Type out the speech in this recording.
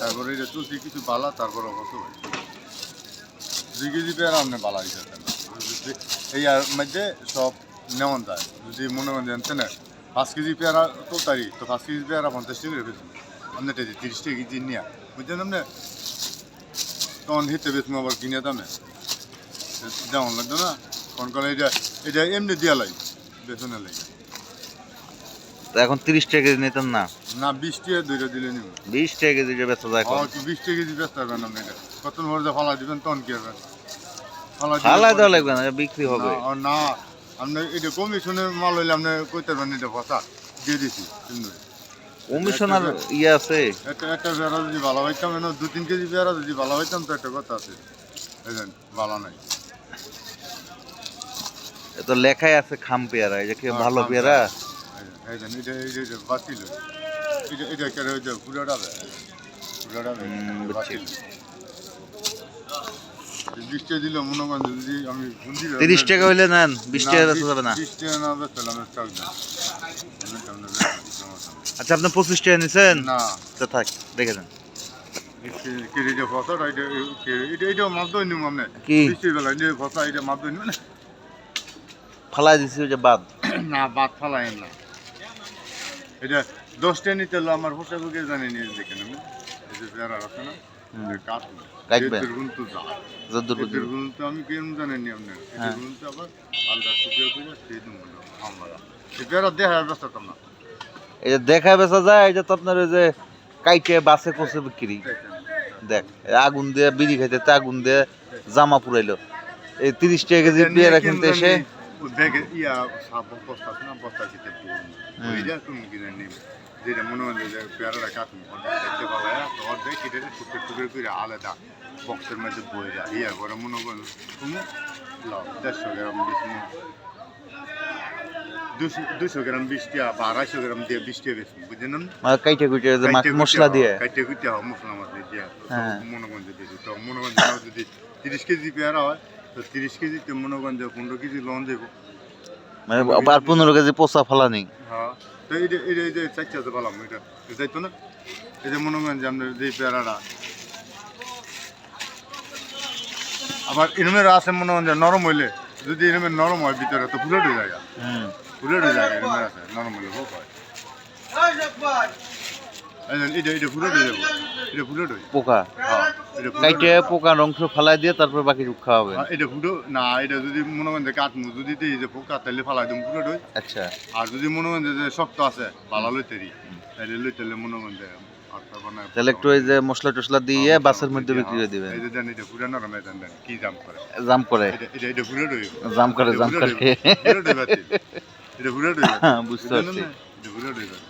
তারপরে এটা চলছে কিছু বালা, তারপরে অবশ্য দুই কেজি পেয়ারা আপনি বালা হিসাবে এই আর মধ্যে সব নেওয়ান যায়। যদি মনে করেন জানতে না, পাঁচ কেজি পেয়ারা তোলতারি তো পাঁচ কেজি পেয়ারা পঞ্চাশ টাকা রেখেছেন আপনি টেজি তিরিশ টাকা কেজি নিয়ে, বুঝছেন আপনি? তখন হিতে বেতন আবার কিনে দামে যেমন লাগতো না কোন কালে এটা এটা এমনি দিয়া লাগে বেতনে লাগে তো এখন তিরিশ টাকা কেজি নিতেন না? না বিশ টাকা দুইটা দিলে নিব। বিশ টাকা কেজি যে বেচা যায় এখন বিশ টাকা কেজি ব্যস্ত হবেন আপনি এটা কত ভরে ফালা দিবেন তখন কি হবে? ফালা দেওয়া লাগবে না বিক্রি হবে। না, না আপনি এটা কমিশনের মাল হইলে আপনি কইতে পারেন এটা ভসা দিয়ে দিছি কমিশনার ইয়ে আছে? একটা একটা পেয়ারা যদি ভালো হইতাম এনে দু তিন কেজি পেয়ারা যদি ভালো হইতাম তো একটা কথা আছে। ভালো নাই। তো লেখাই আছে খাম পেয়ারা এই যে কি হ্যাঁ, ভালো পেয়ারা। এই দেন এটা এই যে বাতিল এটা এটা কেন ওই যে পুরাটা পুরাটা হুম, বুঝছি। বাতিল বৃষ্টি দিলে মনে করেন যদি আমি বুঝি তিরিশ টাকা হইলে নেন বিশ টাকা বেচা যাবে না বিশ টাকা না বেচলে আমি চাক দেন আমি সামনে বেচবো, সমস্যা নেই। আচ্ছা আপনি পঁচিশ টাকা নিছেন না তো থাক দেখে যান কেজিটা ফসল এটা এটা এটা মাপ দই নিম আপনি কি? বৃষ্টির বেলা এটা ফসা এটা মাপ দই নিম না ফালাই দিছি ওই যে বাদ না বাদ ফালাই না এটা দশটা নিতে হলো আমার পোশাককে জানি নিয়ে দেখেন আমি? এই যে পেয়ারা আছে না। এটা? যা বুঝি আমি জানি নি আপনি। এদের গুণতো আবার আলাদা শুকিয়ে করে সেই দিন আমরা। এই পেয়ারা দেখা ব্যস্ত না। এই যে দেখা বেচা যায় এটা তো আপনার ওই যে কাইটে বাসে কোসে বিক্রি। দেখ আগুন দিয়ে বিড়ি খাইতে তে আগুন দিয়ে জামা পুরাইলো। এই তিরিশ টাকা কেজি পেয়ারা কিনতে এসে ব্যাগে ইয়া বস্তা আছে না বস্তা হুম। ওইটা তুমি কিনে নিবে যেটা মনে হয় যে পেয়ারাটা কাটুন দেখতে পাবো তো অর্ধেক কেটে টুকরে টুকরে করে আলাদা বক্সের মধ্যে বয়ে যায় ইয়া করে মনে করেন তুমি লাও দেড়শো গ্রাম বিশ দুশো গ্রাম বিশ টাকা বা আড়াইশো গ্রাম দিয়ে বিশ টাকা বেশি বুঝলেন মানে কাইটে মাছ- মশলা দিয়ে কাইটে হয় মশলা মশলা দিয়ে হ্যাঁ। মনোগঞ্জ দিয়েছি তো মনোগঞ্জ যদি তিরিশ কেজি পেয়ারা হয় তো তিরিশ কেজিতে মনোগঞ্জ পনেরো কেজি লন দেবো। মানে আর পনেরো কেজি পোচা ফালানি হ্যাঁ তো এই যে এই যে যে চারটাতে বললাম এটা এটা যাইতো না? এই যে মনোগঞ্জ আপনার যে পেয়ারাটা। আবার ইনমের আছে মনোগঞ্জ নরম হইলে যদি ইনমের নরম হয় ভিতরে তো ফুলেট হয়ে যায় হুম। ফুলেট হয়ে যায় ইনমের আছে নরম হইলে হোক হয়। এই যে এটা এটা ফুলেট হয়ে যাব। এটা ফুলেট হয়ে পোকা। হ্যাঁ। এটা কাইটে হয়ে- পোকার অংশ ফালাই দিয়ে তারপর বাকি রক্ষা হবে হ্যাঁ, এটা ফুটো না এটা যদি মনে করেন যে কাটমু যদি এই যে পোকা তাহলে ফালাই দিম হই আচ্ছা। আর যদি মনে করেন যে শক্ত আছে ভালো লইতেরি তাহলে লইতেলে মনে করেন যে আটটা বানায় তাহলে একটু ওই যে মশলা টসলা দিয়ে বাসের মধ্যে বিক্রি করে দিবেন। এই যে দেন এটা দেন দেন কি করে। জাম করে। এটা এটা এটা ফুলে রই জাম করে জাম করে। ফুলে রই এটা ফুলে রই বুঝতে পারছি। এটা ফুলে রই বাতি।